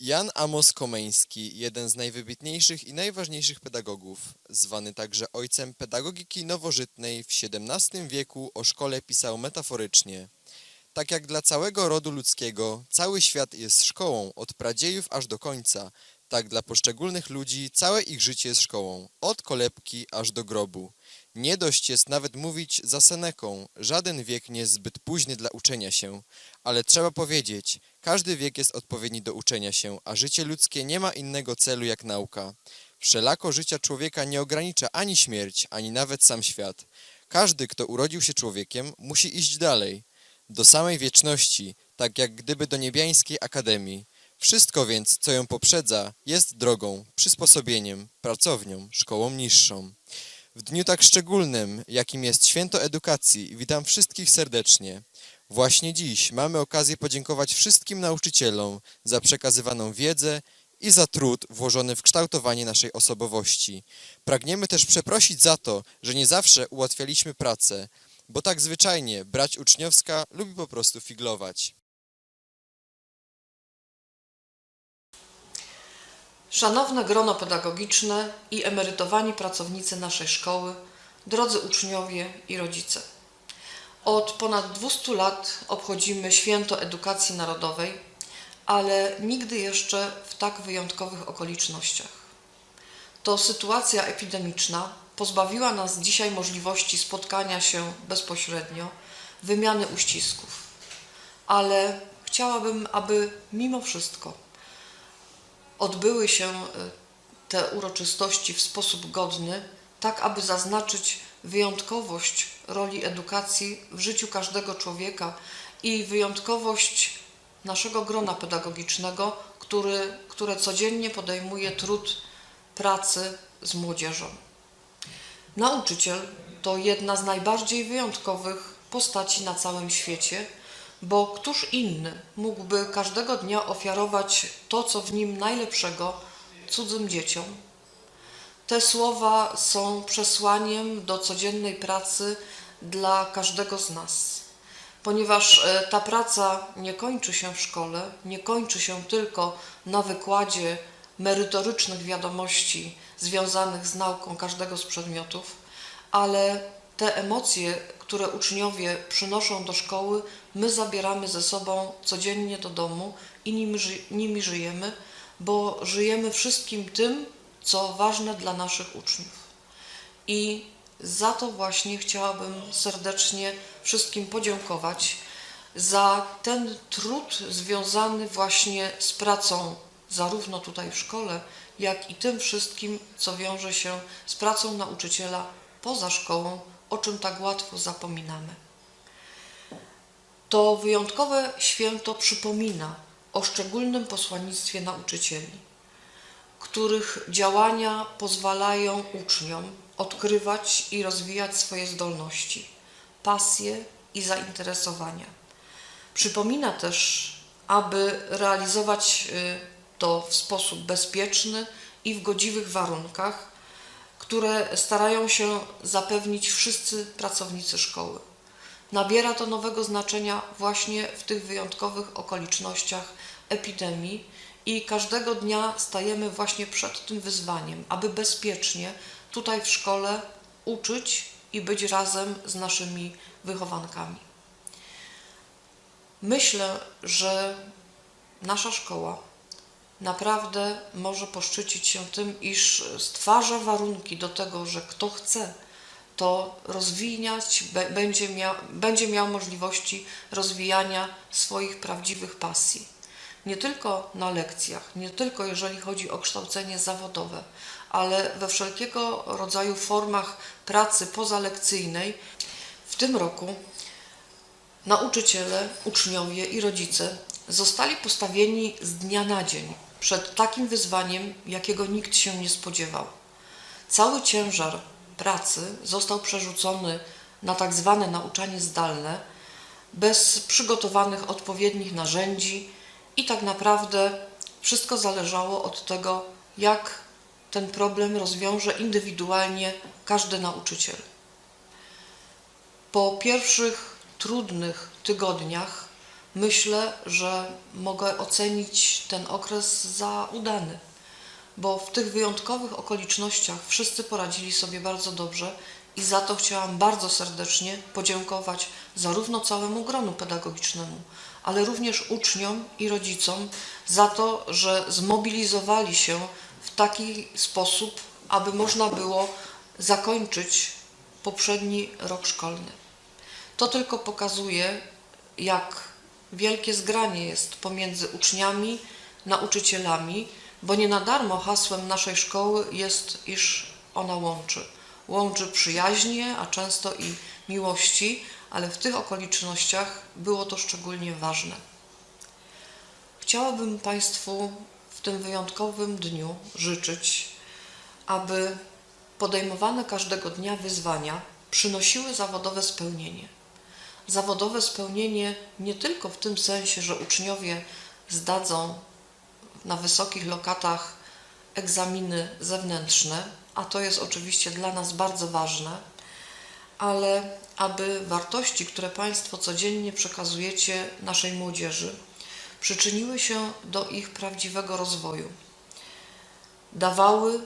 Jan Amos Komeński, jeden z najwybitniejszych i najważniejszych pedagogów, zwany także ojcem pedagogiki nowożytnej w XVII wieku o szkole pisał metaforycznie. Tak jak dla całego rodu ludzkiego cały świat jest szkołą od pradziejów aż do końca, tak dla poszczególnych ludzi całe ich życie jest szkołą, od kolebki aż do grobu. Nie dość jest nawet mówić za Seneką, żaden wiek nie jest zbyt późny dla uczenia się, ale trzeba powiedzieć, każdy wiek jest odpowiedni do uczenia się, a życie ludzkie nie ma innego celu jak nauka. Wszelako życia człowieka nie ogranicza ani śmierć, ani nawet sam świat. Każdy, kto urodził się człowiekiem, musi iść dalej, do samej wieczności, tak jak gdyby do niebiańskiej akademii. Wszystko więc, co ją poprzedza, jest drogą, przysposobieniem, pracownią, szkołą niższą. W dniu tak szczególnym, jakim jest Święto Edukacji, witam wszystkich serdecznie. Właśnie dziś mamy okazję podziękować wszystkim nauczycielom za przekazywaną wiedzę i za trud włożony w kształtowanie naszej osobowości. Pragniemy też przeprosić za to, że nie zawsze ułatwialiśmy pracę, bo tak zwyczajnie brać uczniowska lubi po prostu figlować. Szanowne grono pedagogiczne i emerytowani pracownicy naszej szkoły, drodzy uczniowie i rodzice. Od ponad 200 lat obchodzimy Święto Edukacji Narodowej, ale nigdy jeszcze w tak wyjątkowych okolicznościach. To sytuacja epidemiczna pozbawiła nas dzisiaj możliwości spotkania się bezpośrednio, wymiany uścisków. Ale chciałabym, aby mimo wszystko odbyły się e, te uroczystości w sposób godny, tak aby zaznaczyć wyjątkowość roli edukacji w życiu każdego człowieka i wyjątkowość naszego grona pedagogicznego, który, które codziennie podejmuje trud pracy z młodzieżą. Nauczyciel to jedna z najbardziej wyjątkowych postaci na całym świecie, bo któż inny mógłby każdego dnia ofiarować to, co w nim najlepszego cudzym dzieciom? Te słowa są przesłaniem do codziennej pracy dla każdego z nas, ponieważ e, ta praca nie kończy się w szkole, nie kończy się tylko na wykładzie merytorycznych wiadomości związanych z nauką każdego z przedmiotów, ale te emocje, które uczniowie przynoszą do szkoły, my zabieramy ze sobą codziennie do domu i nimi, ży- nimi żyjemy, bo żyjemy wszystkim tym, co ważne dla naszych uczniów. I za to właśnie chciałabym serdecznie wszystkim podziękować za ten trud związany właśnie z pracą, zarówno tutaj w szkole, jak i tym wszystkim, co wiąże się z pracą nauczyciela poza szkołą, o czym tak łatwo zapominamy. To wyjątkowe święto przypomina o szczególnym posłannictwie nauczycieli, których działania pozwalają uczniom odkrywać i rozwijać swoje zdolności, pasje i zainteresowania. Przypomina też, aby realizować y, to w sposób bezpieczny i w godziwych warunkach, które starają się zapewnić wszyscy pracownicy szkoły. Nabiera to nowego znaczenia właśnie w tych wyjątkowych okolicznościach epidemii i każdego dnia stajemy właśnie przed tym wyzwaniem, aby bezpiecznie tutaj w szkole uczyć i być razem z naszymi wychowankami. Myślę, że nasza szkoła naprawdę może poszczycić się tym, iż stwarza warunki do tego, że kto chce, to rozwijać, będzie miał, będzie miał możliwości rozwijania swoich prawdziwych pasji. Nie tylko na lekcjach, nie tylko jeżeli chodzi o kształcenie zawodowe, ale we wszelkiego rodzaju formach pracy pozalekcyjnej. W tym roku nauczyciele, uczniowie i rodzice zostali postawieni z dnia na dzień przed takim wyzwaniem, jakiego nikt się nie spodziewał. Cały ciężar pracy został przerzucony na tak zwane nauczanie zdalne, bez przygotowanych odpowiednich narzędzi i tak naprawdę wszystko zależało od tego, jak ten problem rozwiąże indywidualnie każdy nauczyciel. Po pierwszych trudnych tygodniach myślę, że mogę ocenić ten okres za udany, bo w tych wyjątkowych okolicznościach wszyscy poradzili sobie bardzo dobrze i za to chciałam bardzo serdecznie podziękować zarówno całemu gronu pedagogicznemu, ale również uczniom i rodzicom za to, że zmobilizowali się w taki sposób, aby można było zakończyć poprzedni rok szkolny. To tylko pokazuje, jak wielkie zgranie jest pomiędzy uczniami, nauczycielami, bo nie na darmo hasłem naszej szkoły jest, iż ona łączy. Łączy przyjaźnie, a często i miłości, ale w tych okolicznościach było to szczególnie ważne. Chciałabym Państwu w tym wyjątkowym dniu życzyć, aby podejmowane każdego dnia wyzwania przynosiły zawodowe spełnienie. Zawodowe spełnienie nie tylko w tym sensie, że uczniowie zdadzą na wysokich lokatach egzaminy zewnętrzne, a to jest oczywiście dla nas bardzo ważne, ale aby wartości, które Państwo codziennie przekazujecie naszej młodzieży, przyczyniły się do ich prawdziwego rozwoju, dawały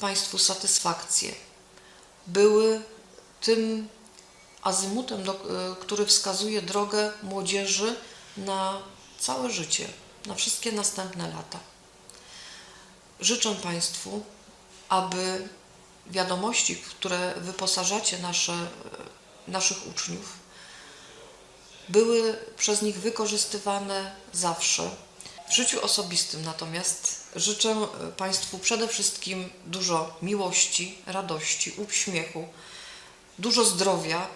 Państwu satysfakcję, były tym azymutem, y, który wskazuje drogę młodzieży na całe życie, na wszystkie następne lata. Życzę Państwu, aby wiadomości, w które wyposażacie nasze, y, naszych uczniów, były przez nich wykorzystywane zawsze. W życiu osobistym natomiast życzę y, Państwu przede wszystkim dużo miłości, radości, uśmiechu, dużo zdrowia,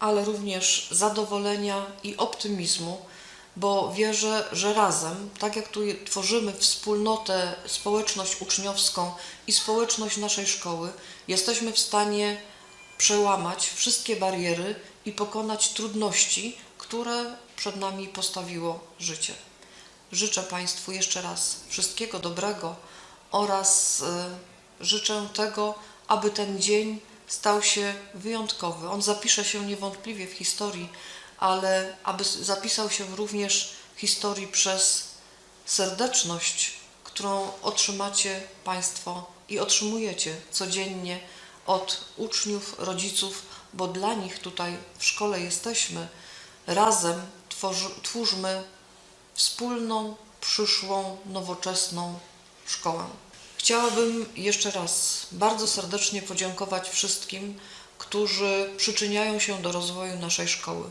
ale również zadowolenia i optymizmu, bo wierzę, że razem, tak jak tu tworzymy wspólnotę, społeczność uczniowską i społeczność naszej szkoły, jesteśmy w stanie przełamać wszystkie bariery i pokonać trudności, które przed nami postawiło życie. Życzę Państwu jeszcze raz wszystkiego dobrego oraz y, życzę tego, aby ten dzień stał się wyjątkowy. On zapisze się niewątpliwie w historii, ale aby zapisał się również w historii przez serdeczność, którą otrzymacie Państwo i otrzymujecie codziennie od uczniów, rodziców, bo dla nich tutaj w szkole jesteśmy. Razem tworzy, twórzmy wspólną, przyszłą, nowoczesną szkołę. Chciałabym jeszcze raz bardzo serdecznie podziękować wszystkim, którzy przyczyniają się do rozwoju naszej szkoły.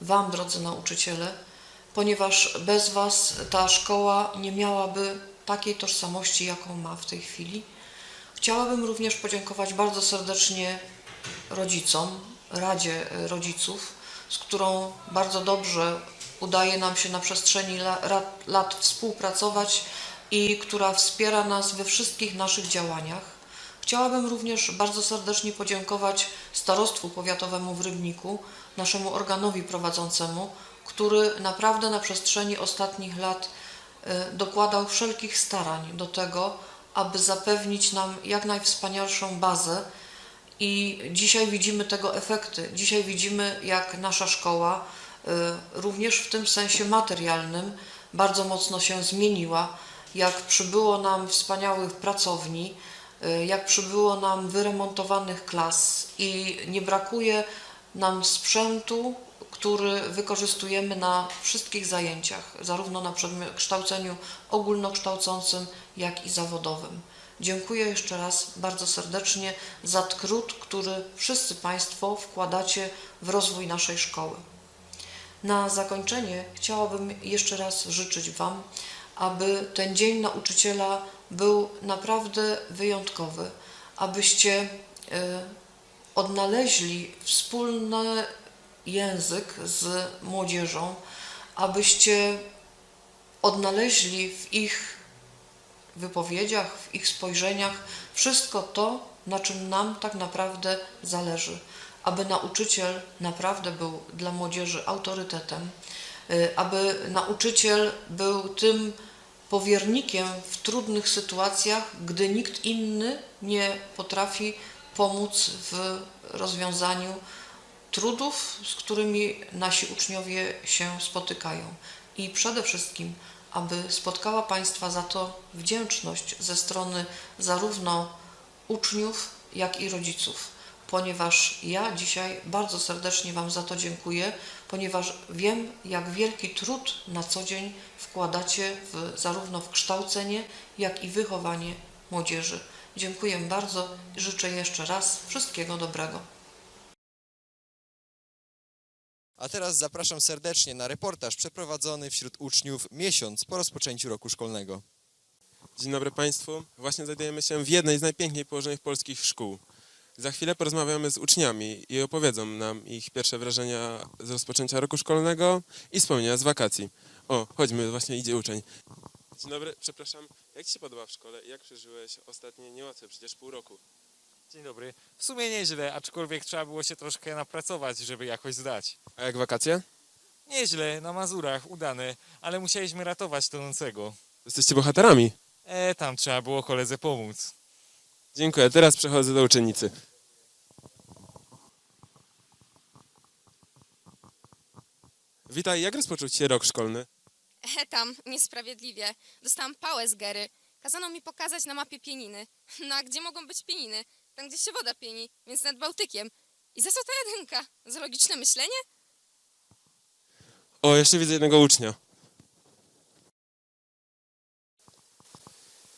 Wam, drodzy nauczyciele, ponieważ bez Was ta szkoła nie miałaby takiej tożsamości, jaką ma w tej chwili. Chciałabym również podziękować bardzo serdecznie rodzicom, Radzie Rodziców, z którą bardzo dobrze udaje nam się na przestrzeni la- lat, lat współpracować i która wspiera nas we wszystkich naszych działaniach. Chciałabym również bardzo serdecznie podziękować Starostwu Powiatowemu w Rybniku, naszemu organowi prowadzącemu, który naprawdę na przestrzeni ostatnich lat e, dokładał wszelkich starań do tego, aby zapewnić nam jak najwspanialszą bazę i dzisiaj widzimy tego efekty. Dzisiaj widzimy, jak nasza szkoła, y, również w tym sensie materialnym, bardzo mocno się zmieniła. Jak przybyło nam wspaniałych pracowni, y, jak przybyło nam wyremontowanych klas i nie brakuje nam sprzętu, który wykorzystujemy na wszystkich zajęciach, zarówno na kształceniu ogólnokształcącym, jak i zawodowym. Dziękuję jeszcze raz bardzo serdecznie za trud, który wszyscy Państwo wkładacie w rozwój naszej szkoły. Na zakończenie chciałabym jeszcze raz życzyć Wam, aby ten Dzień Nauczyciela był naprawdę wyjątkowy, abyście e, odnaleźli wspólny język z młodzieżą, abyście odnaleźli w ich wypowiedziach, w ich spojrzeniach wszystko to, na czym nam tak naprawdę zależy. Aby nauczyciel naprawdę był dla młodzieży autorytetem, y, aby nauczyciel był tym powiernikiem w trudnych sytuacjach, gdy nikt inny nie potrafi pomóc w rozwiązaniu trudów, z którymi nasi uczniowie się spotykają. I przede wszystkim, aby spotkała Państwa za to wdzięczność ze strony zarówno uczniów, jak i rodziców, ponieważ ja dzisiaj bardzo serdecznie Wam za to dziękuję, ponieważ wiem, jak wielki trud na co dzień wkładacie w, zarówno w kształcenie, jak i wychowanie młodzieży. Dziękuję bardzo i życzę jeszcze raz wszystkiego dobrego. A teraz zapraszam serdecznie na reportaż przeprowadzony wśród uczniów miesiąc po rozpoczęciu roku szkolnego. Dzień dobry Państwu. Właśnie znajdujemy się w jednej z najpiękniej położonych polskich szkół. Za chwilę porozmawiamy z uczniami i opowiedzą nam ich pierwsze wrażenia z rozpoczęcia roku szkolnego i wspomnienia z wakacji. O, chodźmy, właśnie idzie uczeń. Dzień dobry, przepraszam. Jak Ci się podoba w szkole i jak przeżyłeś ostatnie niełatwe przecież pół roku? Dzień dobry. W sumie nieźle, aczkolwiek trzeba było się troszkę napracować, żeby jakoś zdać. A jak wakacje? Nieźle, na Mazurach, udane, ale musieliśmy ratować tonącego. Jesteście bohaterami. E, tam trzeba było koledze pomóc. Dziękuję. Teraz przechodzę do uczennicy. Witaj, jak rozpoczął Ci się rok szkolny? E, tam, niesprawiedliwie. Dostałam pałę z Gery. Kazano mi pokazać na mapie pieniny. No a gdzie mogą być pieniny? Tam, gdzie się woda pieni, więc nad Bałtykiem. I za co ta jedynka? Za logiczne myślenie? O, jeszcze widzę jednego ucznia.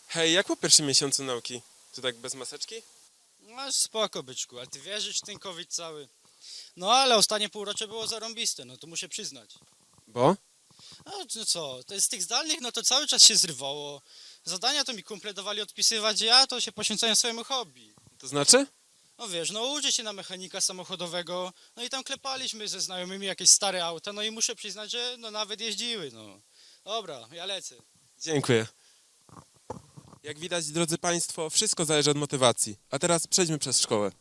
Hej, jak po pierwszym miesiącu nauki? Czy tak bez maseczki? No spoko byczku, ale ty wierzysz w ten COVID cały? No ale ostatnie półrocze było zarąbiste, no to muszę przyznać. Bo? No no co, to z tych zdalnych no to cały czas się zrywało. Zadania to mi kumple dawali odpisywać, ja to się poświęcałem swojemu hobby. To znaczy? No wiesz, no uczę się na mechanika samochodowego, no i tam klepaliśmy ze znajomymi jakieś stare auta, no i muszę przyznać, że no nawet jeździły, no. Dobra, ja lecę. Dziękuję. Jak widać, drodzy Państwo, wszystko zależy od motywacji. A teraz przejdźmy przez szkołę.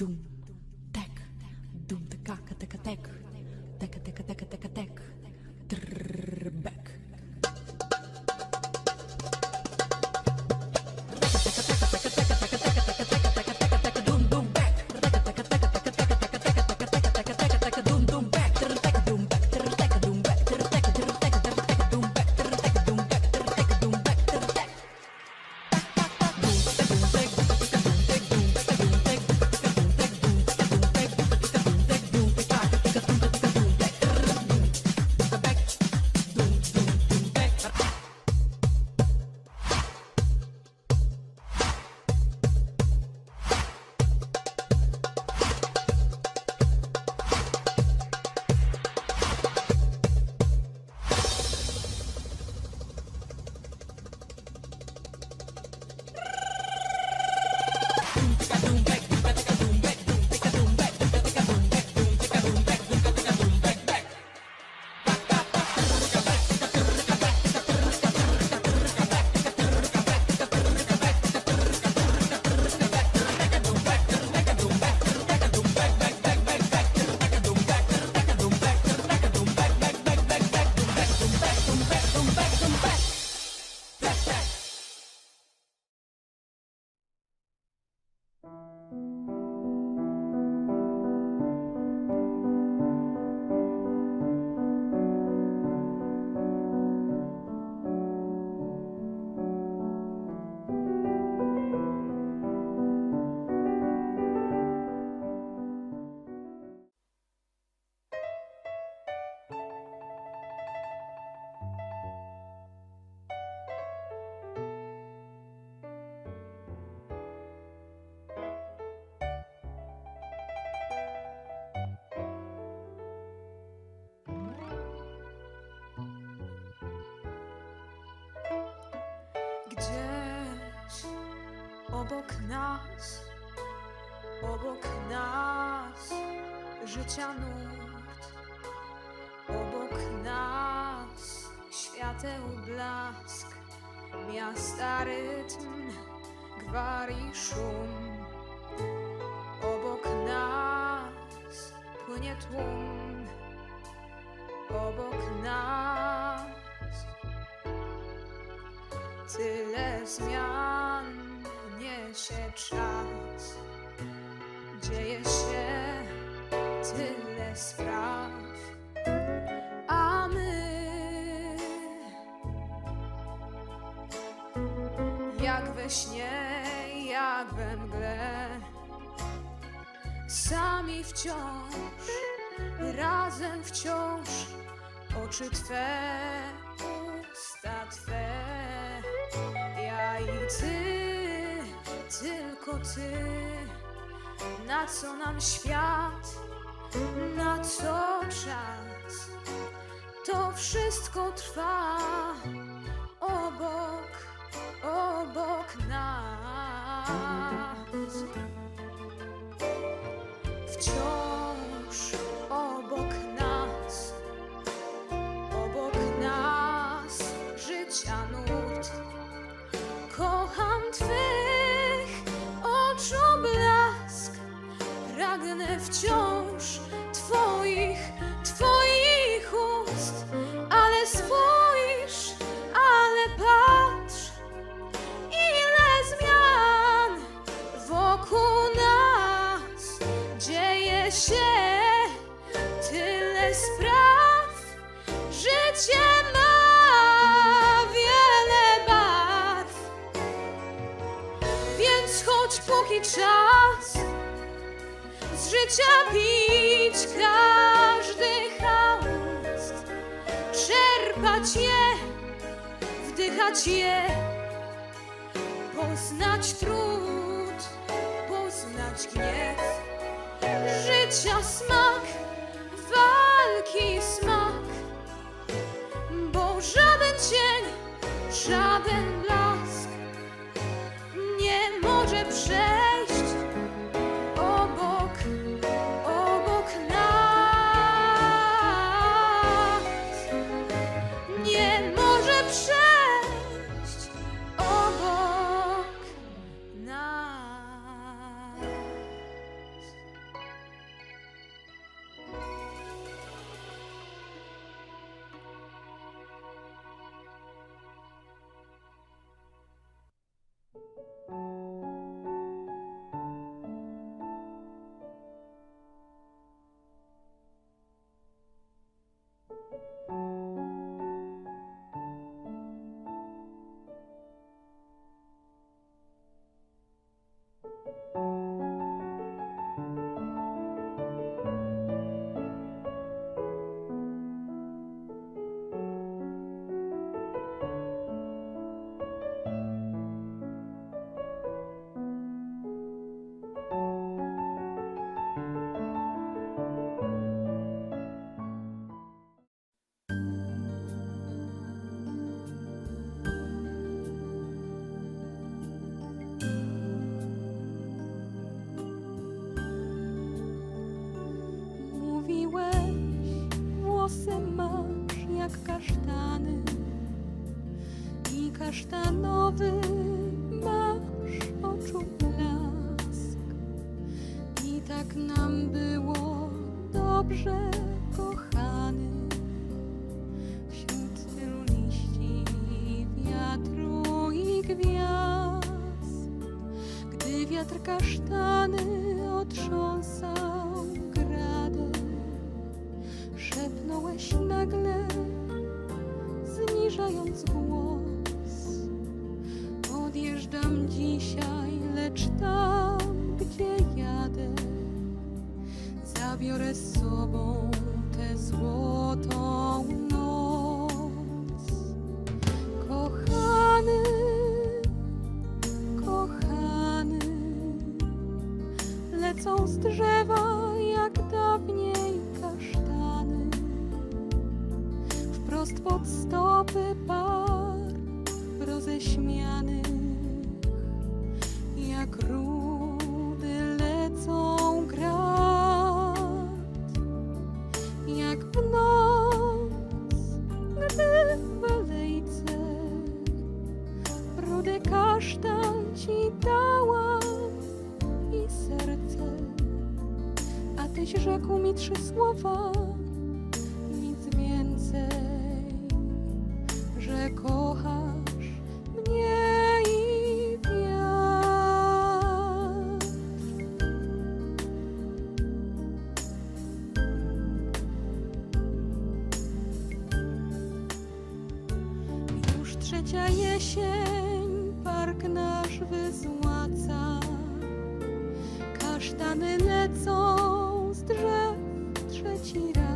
dung obok nas, obok nas życia nurt, obok nas świateł blask, miasta rytm, gwar i szum. Obok nas płynie tłum, obok nas tyle zmian niesie czas. Dzieje się tyle spraw, a my jak we śnie, jak we mgle, sami wciąż, razem wciąż, oczy Twe, tylko Ty, na co nam świat, na co czas, to wszystko trwa obok, obok nas. Wciąż obok nas, obok nas życia nurt. Kocham Twych wciąż Twoich, Twoich ust, ale spójrz, ale patrz, ile zmian wokół nas dzieje się, tyle spraw, życie ma wiele barw, więc choć póki czas życia pić każdy haust, czerpać je, wdychać je, poznać trud, poznać gniew, życia smak, walki smak, Gdy весняних, як рух. Jesień, park nasz wyzłaca. Kasztany lecą z drzew trzeci raz.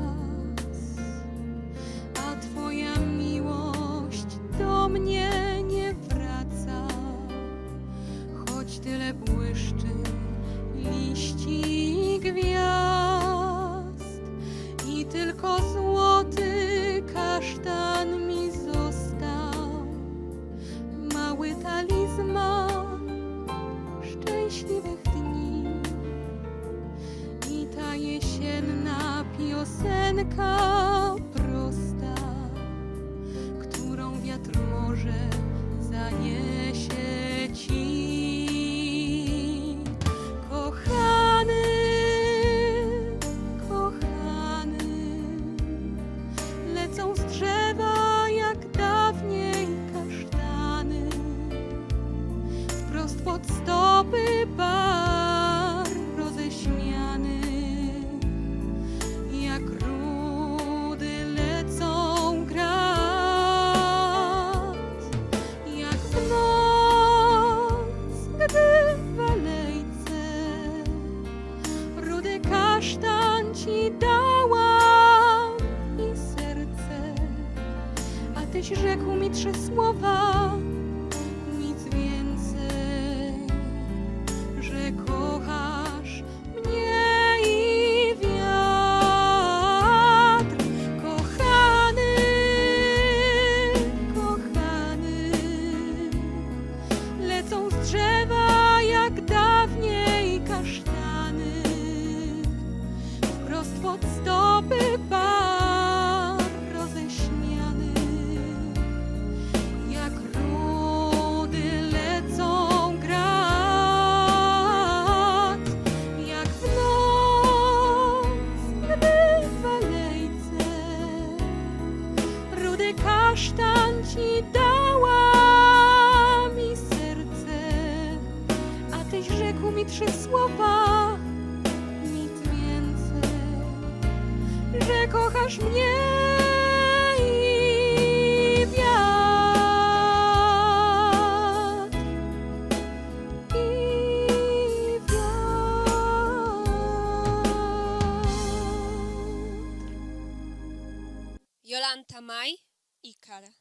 Jolanta Maj, Ikar.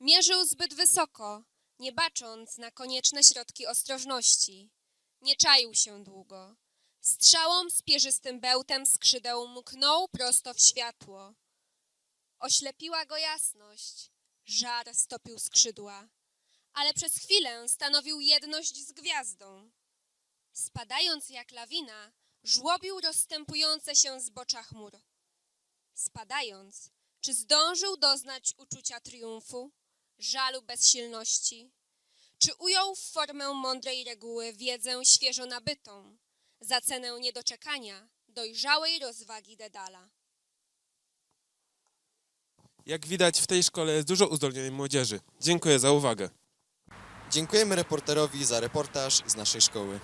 Mierzył zbyt wysoko, nie bacząc na konieczne środki ostrożności. Nie czaił się długo. Strzałą z pierzystym bełtem skrzydeł mknął prosto w światło. Oślepiła go jasność, żar stopił skrzydła, ale przez chwilę stanowił jedność z gwiazdą. Spadając jak lawina, żłobił rozstępujące się zbocza chmur. Spadając, czy zdążył doznać uczucia triumfu, żalu bezsilności? Czy ujął w formę mądrej reguły wiedzę świeżo nabytą, za cenę niedoczekania dojrzałej rozwagi Dedala? Jak widać, w tej szkole jest dużo uzdolnionej młodzieży. Dziękuję za uwagę. Dziękujemy reporterowi za reportaż z naszej szkoły.